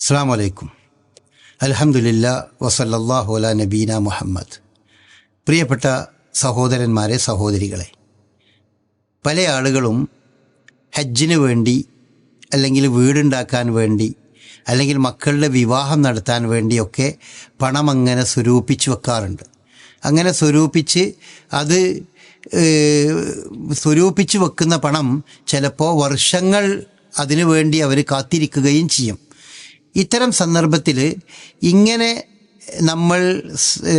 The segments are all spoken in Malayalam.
അസ്സാം വലൈക്കും അലഹമുല്ല വസല്ലാഹു അല നബീന മുഹമ്മദ്. പ്രിയപ്പെട്ട സഹോദരന്മാരെ സഹോദരികളെ പല ആളുകളും ഹജ്ജിന് വേണ്ടി അല്ലെങ്കിൽ വീടുണ്ടാക്കാൻ വേണ്ടി അല്ലെങ്കിൽ മക്കളുടെ വിവാഹം നടത്താൻ വേണ്ടിയൊക്കെ പണം അങ്ങനെ സ്വരൂപിച്ച് വെക്കാറുണ്ട്. അങ്ങനെ സ്വരൂപിച്ച് അത് സ്വരൂപിച്ച് വെക്കുന്ന പണം ചിലപ്പോൾ വർഷങ്ങൾ അതിനു വേണ്ടി അവർ കാത്തിരിക്കുകയും ചെയ്യും. ഇത്തരം സന്ദർഭത്തിൽ ഇങ്ങനെ നമ്മൾ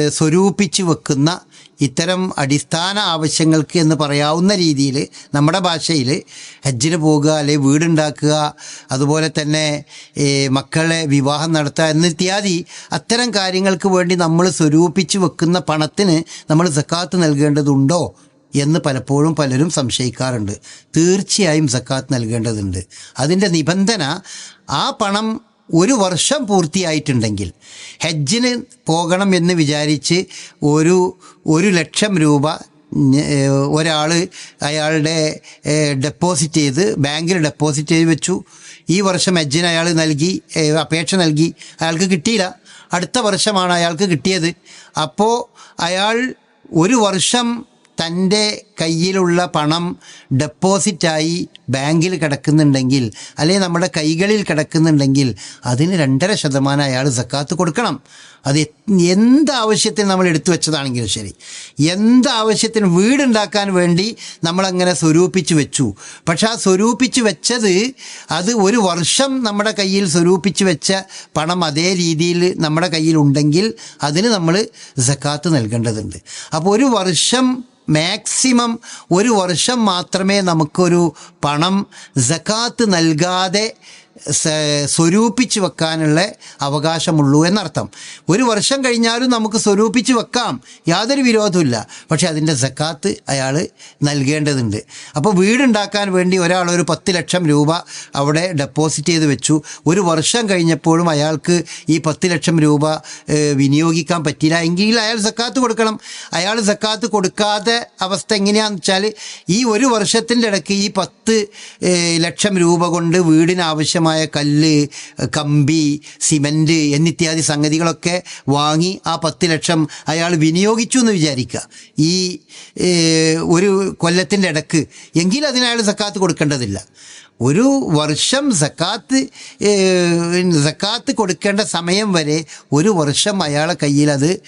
സ്വരൂപിച്ച് വെക്കുന്ന ഇത്തരം അടിസ്ഥാന ആവശ്യങ്ങൾക്ക് എന്ന് പറയാവുന്ന രീതിയിൽ നമ്മുടെ ഭാഷയിൽ ഹജ്ജിന് പോകുക അല്ലെങ്കിൽ വീടുണ്ടാക്കുക അതുപോലെ തന്നെ മക്കളെ വിവാഹം നടത്തുക എന്നിത്യാദി അത്തരം കാര്യങ്ങൾക്ക് വേണ്ടി നമ്മൾ സ്വരൂപിച്ച് വെക്കുന്ന പണത്തിന് നമ്മൾ സക്കാത്ത് നൽകേണ്ടതുണ്ടോ എന്ന് പലപ്പോഴും പലരും സംശയിക്കാറുണ്ട്. തീർച്ചയായും സക്കാത്ത് നൽകേണ്ടതുണ്ട്. അതിന്റെ നിബന്ധന ആ പണം ഒരു വർഷം പൂർത്തിയായിട്ടുണ്ടെങ്കിൽ ഹജ്ജിന് പോകണം എന്ന് വിചാരിച്ച് ഒരു ഒരു ലക്ഷം രൂപ ഒരാൾ അയാളുടെ ഡെപ്പോസിറ്റ് ചെയ്ത് ബാങ്കിൽ ഡെപ്പോസിറ്റ് ചെയ്ത് വെച്ചു. ഈ വർഷം ഹജ്ജിന് അയാൾ നൽകി അപേക്ഷ നൽകി. അയാൾക്ക് കിട്ടിയില്ല. അടുത്ത വർഷമാണ് അയാൾക്ക് കിട്ടിയത്. അപ്പോൾ അയാൾ ഒരു വർഷം തന്റെ കയ്യിലുള്ള പണം ഡെപ്പോസിറ്റായി ബാങ്കിൽ കിടക്കുന്നുണ്ടെങ്കിൽ അല്ലെങ്കിൽ നമ്മുടെ കൈകളിൽ കിടക്കുന്നുണ്ടെങ്കിൽ അതിന് രണ്ടര ശതമാനം അയാൾ സക്കാത്ത് കൊടുക്കണം. അത് എന്ത് ആവശ്യത്തിന് നമ്മൾ എടുത്തു വെച്ചതാണെങ്കിലും ശരി. എന്ത് ആവശ്യത്തിന് വീടുണ്ടാക്കാൻ വേണ്ടി നമ്മളങ്ങനെ സ്വരൂപിച്ച് വെച്ചു. പക്ഷെ ആ സ്വരൂപിച്ച് വെച്ചത് അത് ഒരു വർഷം നമ്മുടെ കയ്യിൽ സ്വരൂപിച്ച് വെച്ച പണം അതേ രീതിയിൽ നമ്മുടെ കയ്യിൽ ഉണ്ടെങ്കിൽ അതിന് നമ്മൾ സക്കാത്ത് നൽകേണ്ടതുണ്ട്. അപ്പോൾ ഒരു വർഷം മാക്സിമം ഒരു വർഷം മാത്രമേ നമുക്കൊരു പണം ജക്കാത്ത് നൽകാതെ സ്വരൂപിച്ച് വെക്കാനുള്ള അവകാശമുള്ളൂ എന്നർത്ഥം. ഒരു വർഷം കഴിഞ്ഞാലും നമുക്ക് സ്വരൂപിച്ച് വെക്കാം. യാതൊരു വിരോധമില്ല പക്ഷേ അതിന്റെ സക്കാത്ത് അയാൾ നൽകേണ്ടതുണ്ട്. അപ്പോൾ വീടുണ്ടാക്കാൻ വേണ്ടി ഒരാൾ ഒരു പത്ത് ലക്ഷം രൂപ അവിടെ ഡെപ്പോസിറ്റ് ചെയ്ത് വെച്ചു. ഒരു വർഷം കഴിഞ്ഞപ്പോഴും അയാൾക്ക് ഈ പത്ത് ലക്ഷം രൂപ വിനിയോഗിക്കാൻ പറ്റില്ല എങ്കിൽ അയാൾ സക്കാത്ത് കൊടുക്കണം. അയാൾ സക്കാത്ത് കൊടുക്കാതെ അവസ്ഥ എങ്ങനെയാണെന്ന് വെച്ചാൽ ഈ ഒരു വർഷത്തിന്റെ ഇടയ്ക്ക് ഈ പത്ത് ലക്ഷം രൂപ കൊണ്ട് വീടിന് കല്ല് കമ്പി സിമന്റ് എന്നിത്യാദി സംഗതികളൊക്കെ വാങ്ങി ആ പത്ത് ലക്ഷം അയാൾ വിനിയോഗിച്ചു എന്ന് വിചാരിക്കുക. ഈ ഒരു കൊല്ലത്തിന്റെ ഇടയ്ക്ക്. എങ്കിൽ അതിന് അയാൾ സക്കാത്ത് കൊടുക്കേണ്ടതില്ല. ഒരു വർഷം സക്കാത്ത് സക്കാത്ത് കൊടുക്കേണ്ട സമയം വരെ ഒരു വർഷം അയാളെ കയ്യിൽ അത്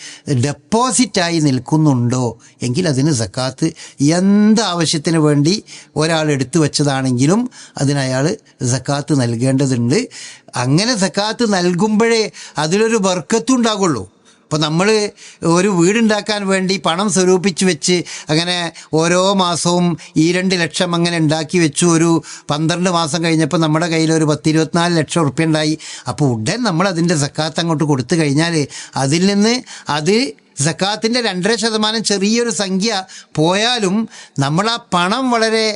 ഡെപ്പോസിറ്റായി നിൽക്കുന്നുണ്ടോ? എങ്കിൽ അതിന് സക്കാത്ത് എന്ത് ആവശ്യത്തിന് വേണ്ടി ഒരാൾ എടുത്തു വെച്ചതാണെങ്കിലും അതിനയാൾ സക്കാത്ത് നൽകേണ്ടതുണ്ട്. അങ്ങനെ സക്കാത്ത് നൽകുമ്പോഴേ അതിലൊരു ബർക്കത്തും ഉണ്ടാകുള്ളൂ അപ്പോൾ നമ്മൾ ഒരു വീടുണ്ടാക്കാൻ വേണ്ടി പണം സ്വരൂപിച്ച് വെച്ച് അങ്ങനെ ഓരോ മാസവും ഈ രണ്ട് ലക്ഷം അങ്ങനെ ഉണ്ടാക്കി വെച്ചു. ഒരു പന്ത്രണ്ട് മാസം കഴിഞ്ഞപ്പോൾ നമ്മുടെ കയ്യിൽ ഒരു പത്ത് ഇരുപത്തിനാല് ലക്ഷം ഉറുപ്പ്യ ഉണ്ടായി. അപ്പോൾ ഉടൻ നമ്മൾ അതിന്റെ സക്കാത്ത് അങ്ങോട്ട് കൊടുത്തു കഴിഞ്ഞാൽ അതിൽ നിന്ന് അത് സക്കാത്തിന്റെ രണ്ടര ശതമാനം ചെറിയൊരു സംഖ്യ പോയാലും നമ്മൾ ആ പണം വളരെ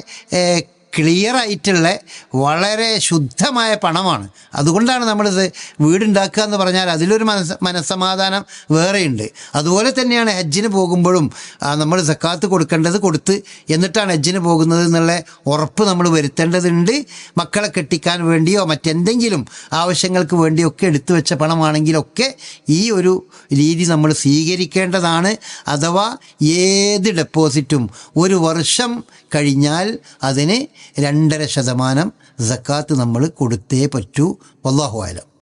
ക്ലിയർ ആയിട്ടുള്ള വളരെ ശുദ്ധമായ പണമാണ്. അതുകൊണ്ടാണ് നമ്മളിത് വീടുണ്ടാക്കുക എന്ന് പറഞ്ഞാൽ അതിലൊരു മനസ് മനസ്സമാധാനം വേറെയുണ്ട്. അതുപോലെ തന്നെയാണ് ഹജ്ജിന് പോകുമ്പോഴും നമ്മൾ സക്കാത്ത് കൊടുക്കേണ്ടത് കൊടുത്ത് എന്നിട്ടാണ് ഹജ്ജിന് പോകുന്നത് എന്നുള്ള ഉറപ്പ് നമ്മൾ വരുത്തേണ്ടതുണ്ട്. മക്കളെ കെട്ടിക്കാൻ വേണ്ടിയോ മറ്റെന്തെങ്കിലും ആവശ്യങ്ങൾക്ക് വേണ്ടിയോ ഒക്കെ എടുത്തു വെച്ച പണമാണെങ്കിലൊക്കെ ഈ ഒരു രീതി നമ്മൾ സ്വീകരിക്കേണ്ടതാണ്. അഥവാ ഏത് ഡെപ്പോസിറ്റും ഒരു വർഷം കഴിഞ്ഞാൽ അതിന് രണ്ടര ശതമാനം സക്കാത്ത് നമ്മൾ കൊടുത്തേ പറ്റൂ. വല്ലാഹു